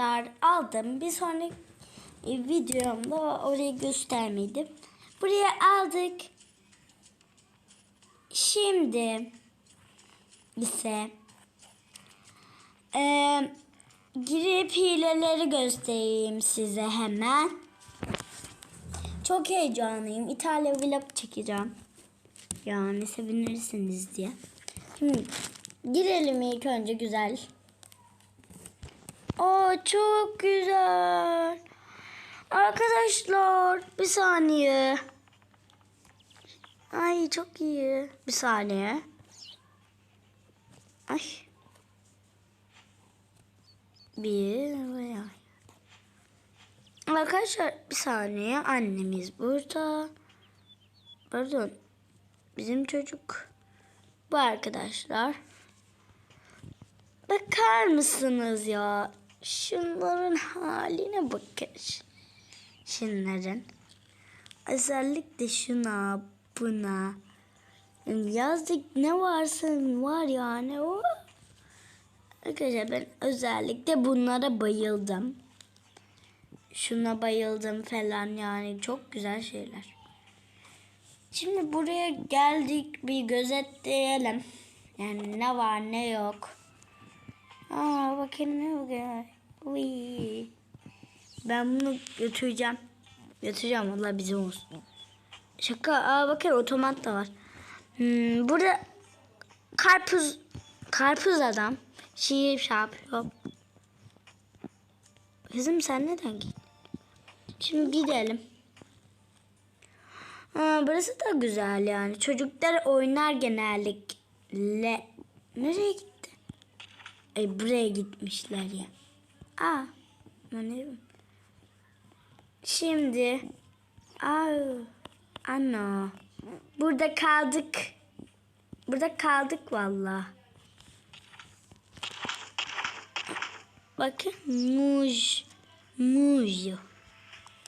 arkadaşlar aldım. Bir sonraki videomda orayı göstermedim. Buraya aldık. Şimdi ise eee girip hileleri göstereyim size hemen. Çok heyecanlıyım. İtalya vlog çekeceğim. Yani sevinirsiniz diye. Şimdi girelim ilk önce güzel. Aa çok güzel. Arkadaşlar bir saniye. Ay çok iyi. Bir saniye. Ay. Bir. Arkadaşlar bir saniye. Annemiz burada. Pardon. Bizim çocuk. Bu arkadaşlar. Bakar mısınız ya? Şunların haline bakın. Şunların. Özellikle şuna, buna. Yazdık ne varsa var yani o. Arkadaşlar ben özellikle bunlara bayıldım. Şuna bayıldım falan yani çok güzel şeyler. Şimdi buraya geldik bir gözetleyelim. Yani ne var ne yok. Aa bakın ne güzel. Uy. Ben bunu götüreceğim. Götüreceğim valla bizim olsun. Şaka. Aa bakın otomat da var. Hmm, burada karpuz karpuz adam şiir şey yapıyor. Kızım sen neden gittin? Şimdi gidelim. Ha, burası da güzel yani. Çocuklar oynar genellikle. Nereye gitti? Ay buraya gitmişler ya. Aa. Bileyim. Şimdi. Aa. Ana. Burada kaldık. Burada kaldık valla. Bakın muj. Muj.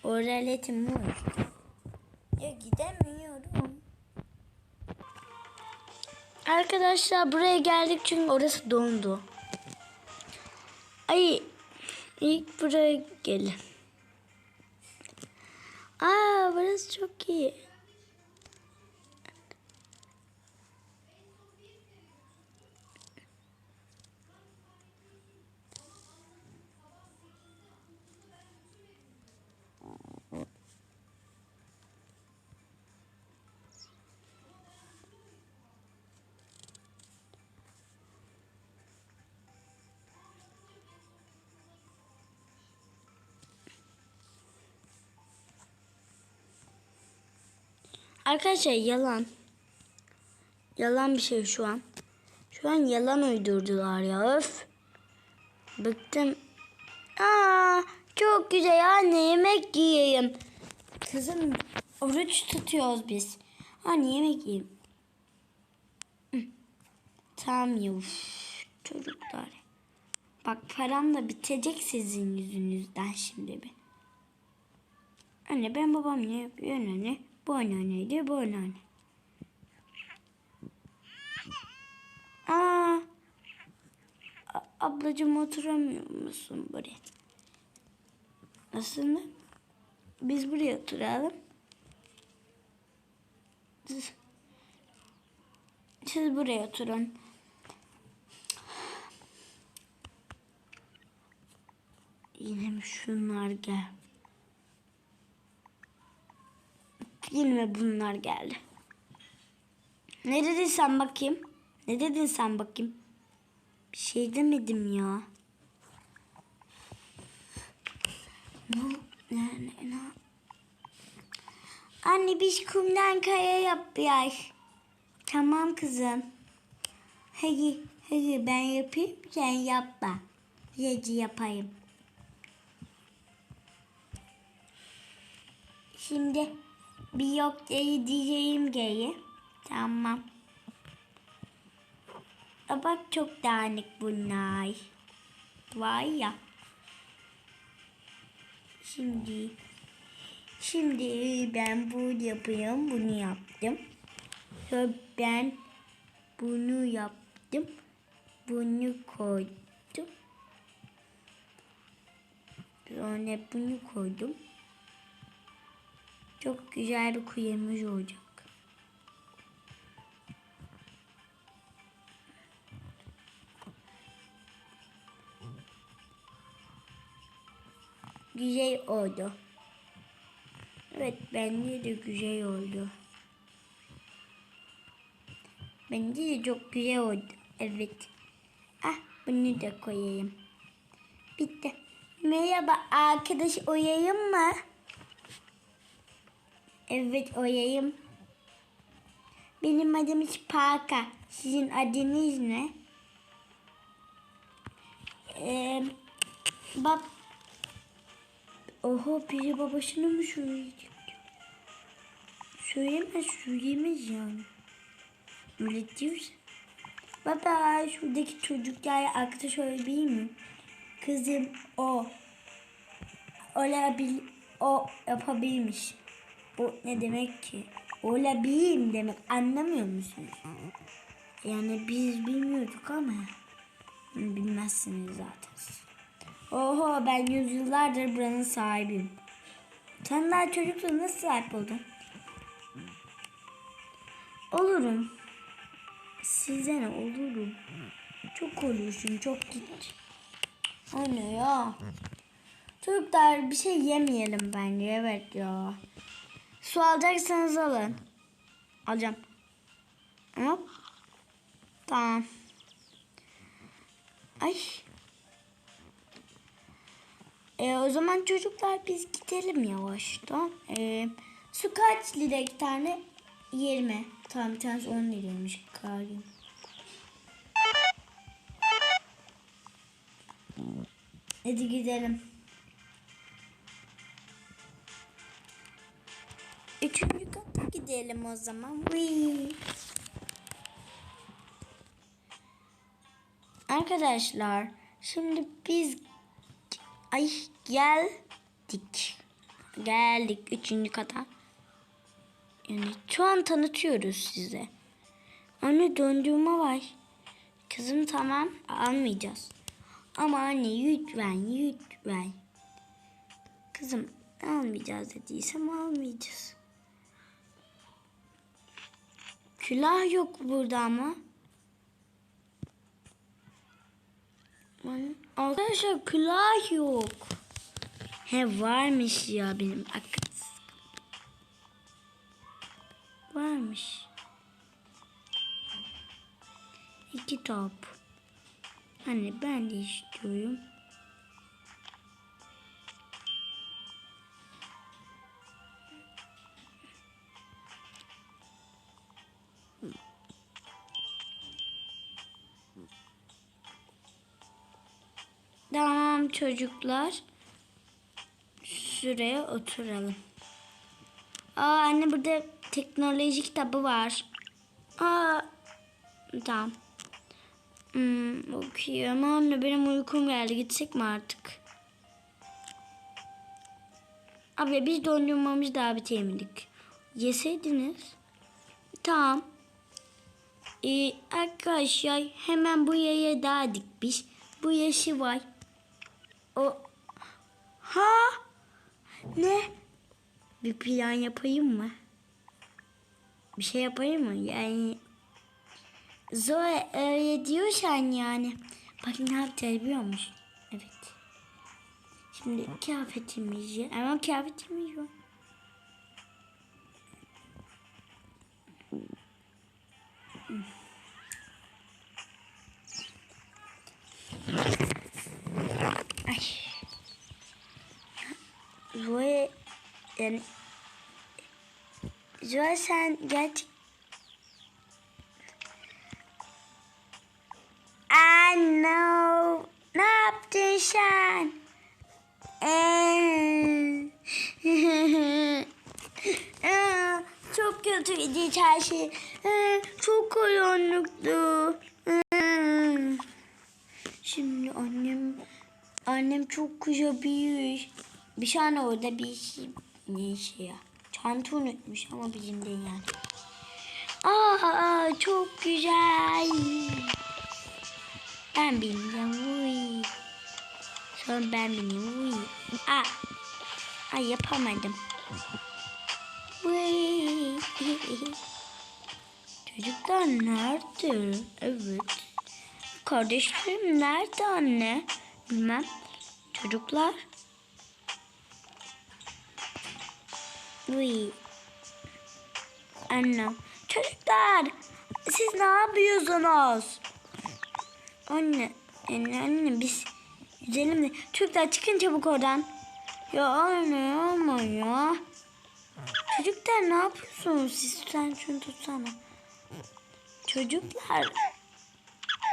Oraleti muj. Ya gidemiyorum. Arkadaşlar buraya geldik çünkü orası dondu. Ay ilk buraya gelin. Aa burası çok iyi. Arkadaşlar yalan. Yalan bir şey şu an. Şu an yalan uydurdular ya öf. Bıktım. Aa, çok güzel anne yemek yiyeyim. Kızım oruç tutuyoruz biz. Anne yemek yiyeyim. Tamam ya çocuklar. Bak param da bitecek sizin yüzünüzden şimdi bir. Anne ben babam ne yapıyor anne? Bu anneanneydi bu anneanne. Aa, A- ablacığım oturamıyor musun buraya? Aslında biz buraya oturalım. Siz, siz buraya oturun. Yine mi şunlar gel? Yine bunlar geldi. Ne dedin sen bakayım? Ne dedin sen bakayım? Bir şey demedim ya. Ne? Ne? Ne? ne? Anne biz kumdan kaya yapıyoruz. Tamam kızım. Hadi, hadi ben yapayım sen yapma. Hadi yapayım. Şimdi bir yok değil diyeceğim geyi. Tamam. Aa, Bak çok dağınık bunlar. Var ya. Şimdi şimdi ben bunu yapıyorum. Bunu yaptım. Sonra ben bunu yaptım. Bunu koydum. Sonra bunu koydum. Çok güzel bir kuyumuz olacak. Güzel oldu. Evet bence de güzel oldu. Bence de çok güzel oldu. Evet. Ah bunu da koyayım. Bitti. Merhaba arkadaş oyayım mı? Evet oyayım. Benim adım Sparka. Sizin adınız ne? Ee, bab Oho biri babasını mı söyleyecek? Söylemez söyleyemez yani. Öyle diyorsa. Baba şuradaki çocuklar arkadaş olabilir mi? Kızım o. Olabil o yapabilmiş. Bu ne demek ki? Olabilir mi demek anlamıyor musunuz? Yani biz bilmiyorduk ama bilmezsiniz zaten. Oho ben yüzyıllardır buranın sahibiyim. Sen daha çocukluğuna nasıl sahip oldun? Olurum. Size ne olurum? Çok oluyorsun çok git. Anne ya. Çocuklar bir şey yemeyelim bence evet ya. Su alacaksanız alın. Alacağım. Hop. Tamam. Ay. E, o zaman çocuklar biz gidelim yavaştan. E, su kaç lira iki tane? 20. Tamam bir tanesi 10 liraymış. Karim. Hadi gidelim. Gidelim o zaman. Whee! Arkadaşlar şimdi biz ay geldik. Geldik üçüncü kata. Yani şu an tanıtıyoruz size. Anne döndürme var. Kızım tamam almayacağız. Ama anne lütfen lütfen. Kızım almayacağız dediysem almayacağız. Külah yok burada ama. Arkadaşlar külah yok. He varmış ya benim akıl. Varmış. İki top. Anne ben de istiyorum. Çocuklar. Şuraya oturalım. Aa anne burada teknoloji kitabı var. Aa tamam. Hmm, okuyayım anne benim uykum geldi gitsek mi artık? Abi biz dondurmamız daha bitemedik. Yeseydiniz. Tamam. Ee, arkadaşlar hemen bu yaya daha dikmiş. Bu yaşı var. O ha ne? Bir plan yapayım mı? Bir şey yapayım mı? Yani Zoe öyle diyorsan yani. Bak ne yapacağız biliyor musun? Evet. Şimdi kıyafetimizi ama kıyafetimiz var. Ay. Zoe yani Zoe sen gerçek I know. Ne yaptın sen? Ee, Ee, Çok kötüydü her şey. Ee, Çok karanlıktı. Şimdi annem annem çok kızabilir. Bir tane orada bir şey ne şey ya. Çanta unutmuş ama bizim değil yani. Aa çok güzel. Ben bilmiyorum. Uy. Sonra ben bineyim. Uy. Aa. Ay yapamadım. Çocuklar nerede? Evet. Kardeşlerim nerede anne? Bilmem. Çocuklar. Uy. Annem. Çocuklar. Siz ne yapıyorsunuz? Anne. Anne anne biz yüzelim de. Çocuklar çıkın çabuk oradan. Ya anne ama ya. Çocuklar ne yapıyorsunuz? Siz sen şunu tutsana. Çocuklar.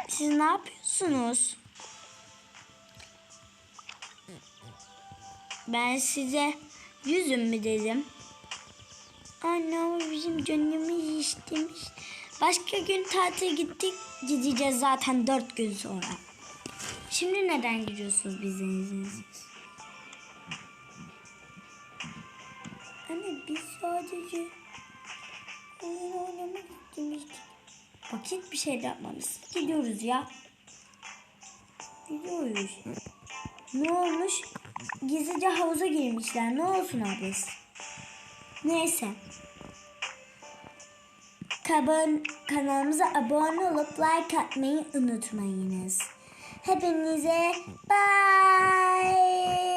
Siz ne yapıyorsunuz? Ben size yüzüm mü dedim. Anne ama bizim canımız istemiş. Başka gün tatil gittik. Gideceğiz zaten dört gün sonra. Şimdi neden gidiyorsunuz bizden izinsiz? Anne biz sadece oyun oynamak istemiştik. Vakit bir şey de yapmamışız. Gidiyoruz ya. Gidiyoruz. Ne olmuş? Gizlice havuza girmişler. Ne olsun ablası? Neyse. Kaban, kanalımıza abone olup like atmayı unutmayınız. Hepinize bye.